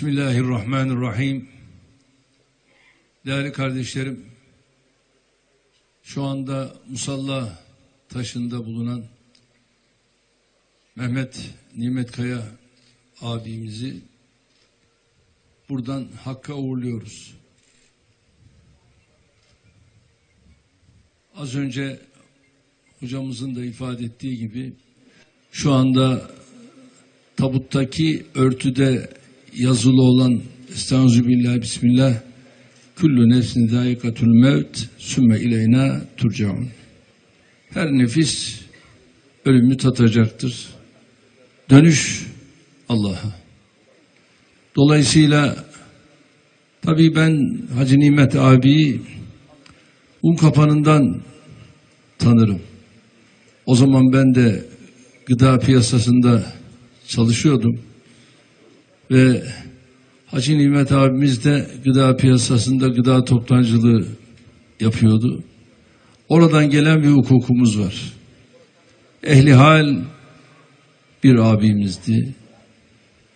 Bismillahirrahmanirrahim. Değerli kardeşlerim, şu anda musalla taşında bulunan Mehmet Nimet Kaya abimizi buradan Hakk'a uğurluyoruz. Az önce hocamızın da ifade ettiği gibi şu anda tabuttaki örtüde yazılı olan Estağfirullah Bismillah Kullu nefsin zâikatul mevt sümme ileyna turcaun. Her nefis ölümü tatacaktır. Dönüş Allah'a. Dolayısıyla tabii ben Hacı Nimet abiyi un kapanından tanırım. O zaman ben de gıda piyasasında çalışıyordum. Ve Hacı Nimet abimiz de gıda piyasasında gıda toptancılığı yapıyordu. Oradan gelen bir hukukumuz var. Ehli hal bir abimizdi.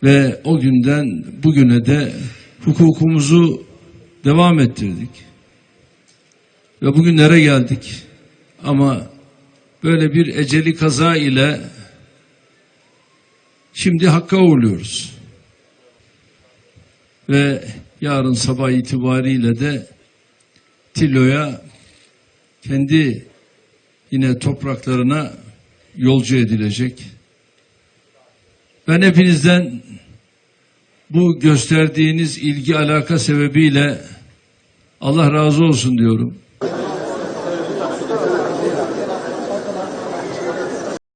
Ve o günden bugüne de hukukumuzu devam ettirdik. Ve bugünlere geldik. Ama böyle bir eceli kaza ile şimdi Hakk'a uğurluyoruz. Ve yarın sabah itibariyle de Tilo'ya kendi yine topraklarına yolcu edilecek. Ben hepinizden bu gösterdiğiniz ilgi alaka sebebiyle Allah razı olsun diyorum.